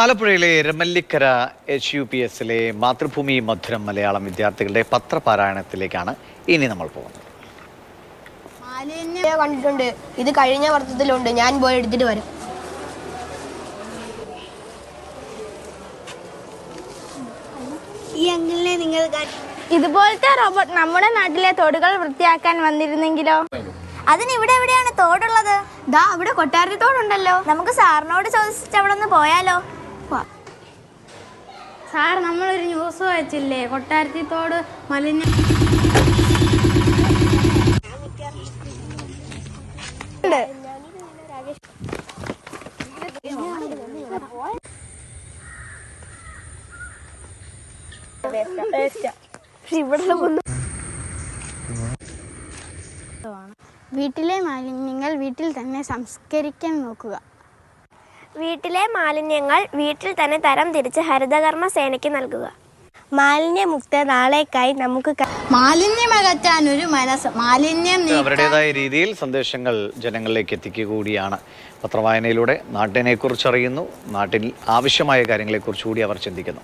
ആലപ്പുഴയിലെ രമല്ലിക്കര H U P എസിലെ മാതൃഭൂമി മധുരം മലയാളം വിദ്യാർത്ഥികളുടെ പത്രപാരായണത്തിലേക്കാണ് ഇനി നമ്മൾ പോകുന്നത്. മാലിന്യം കണ്ടിട്ടുണ്ട്. ഇത് കഴിഞ്ഞ വർഷത്തിലുണ്ട്. ഞാൻ പോയി എടുത്തിട്ട് വരും. ഇതുപോലത്തെ റോബോട്ട് നമ്മുടെ നാട്ടിലെ തോടുകൾ വൃത്തിയാക്കാൻ വന്നിരുന്നെങ്കിലോ? അതിന് ഇവിടെ എവിടെയാണ് തോടുള്ളത്? ദാ അവിടെ കൊട്ടാരത്തോടുണ്ടല്ലോ. നമുക്ക് സാറിനോട് ചോദിച്ചിട്ട് അവിടെ ഒന്ന് പോയാലോ? സാർ നമ്മളൊരു ന്യൂസ് വായിച്ചില്ലേ? കൊട്ടാരത്തി തോട് മലിന വീട്ടിലെ മാലിന്യങ്ങൾ വീട്ടിൽ തന്നെ സംസ്കരിക്കാൻ നോക്കുക. വീട്ടിലെ മാലിന്യങ്ങൾ വീട്ടിൽ തന്നെ തരം തിരിച്ച് ഹരിതകർമ്മ സേനയ്ക്ക് നൽകുക. മാലിന്യമുക്ത നാളേക്കായി നമുക്ക് മാലിന്യം അകറ്റാൻ ഒരു മനസ്സ് മാലിന്യം അവരുടേതായ രീതിയിൽ സന്ദേശങ്ങൾ ജനങ്ങളിലേക്ക് എത്തിക്കുക കൂടിയാണ് പത്രവായനയിലൂടെ നാട്ടിനെക്കുറിച്ച് അറിയുന്നു നാട്ടിൽ ആവശ്യമായ കാര്യങ്ങളെക്കുറിച്ച് കൂടി അവർ ചിന്തിക്കുന്നു.